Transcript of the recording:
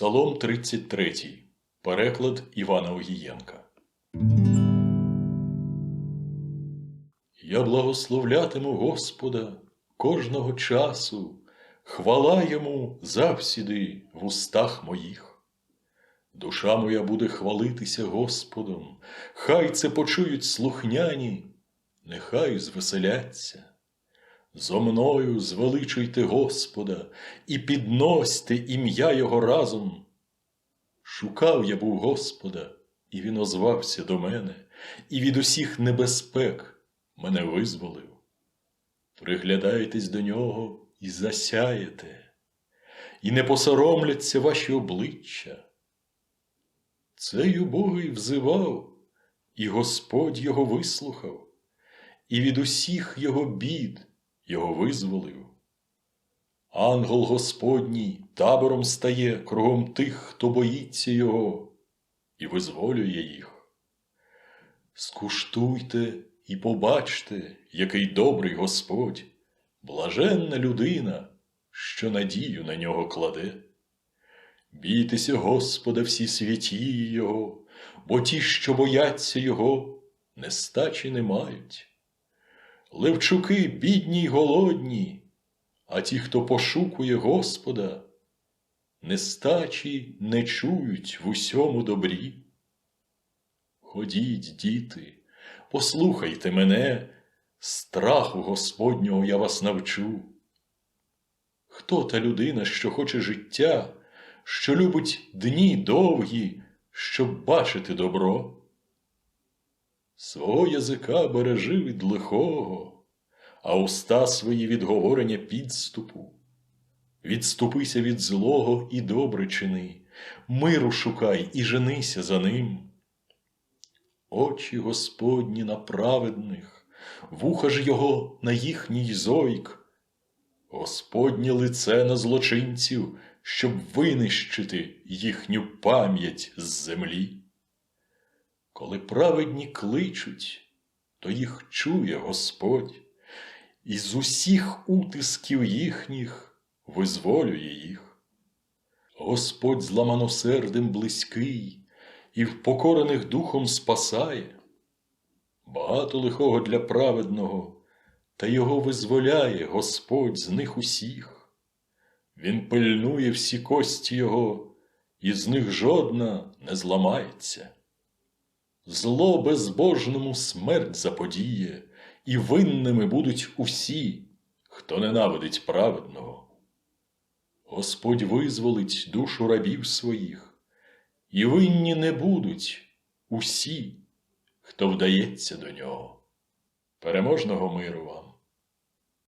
Псалом 33. Переклад Івана Огієнка. Я благословлятиму Господа кожного часу, хвала йому завсіди в устах моїх. Душа моя буде хвалитися Господом, хай це почують слухняні, нехай звеселяться. Зо мною звеличуйте Господа і підносьте ім'я Його разом. Шукав я був Господа, і Він озвався до мене, і від усіх небезпек мене визволив. Приглядайтесь до нього і засяєте, і не посоромляться ваші обличчя. Цей убогий взивав, і Господь його вислухав, і від усіх його бід його визволив. Ангел Господній табором стає кругом тих, хто боїться його, і визволює їх. Скуштуйте і побачте, який добрий Господь, блаженна людина, що надію на нього кладе. Бійтеся Господа всі святії Його, бо ті, що бояться Його, нестачі не мають. Левчуки бідні й голодні, а ті, хто пошукує Господа, нестачі не чують в усьому добрі. Ходіть, діти, послухайте мене, страху Господнього я вас навчу. Хто та людина, що хоче життя, що любить дні довгі, щоб бачити добро? Свого язика бережи від лихого, а уста свої від говорення підступу. Відступися від злого і добре чини, миру шукай і женися за ним. Очі Господні на праведних, вуха ж його на їхній зойк, Господнє лице на злочинців, щоб винищити їхню пам'ять з землі. Коли праведні кличуть, то їх чує Господь, і з усіх утисків їхніх визволює їх. Господь зламаносердим близький і впокорених духом спасає. Багато лихого для праведного, та його визволяє Господь з них усіх. Він пильнує всі кості його, і з них жодна не зламається. Зло безбожному смерть заподіє, і винними будуть усі, хто ненавидить праведного. Господь визволить душу рабів своїх, і винні не будуть усі, хто вдається до нього. Переможного миру вам!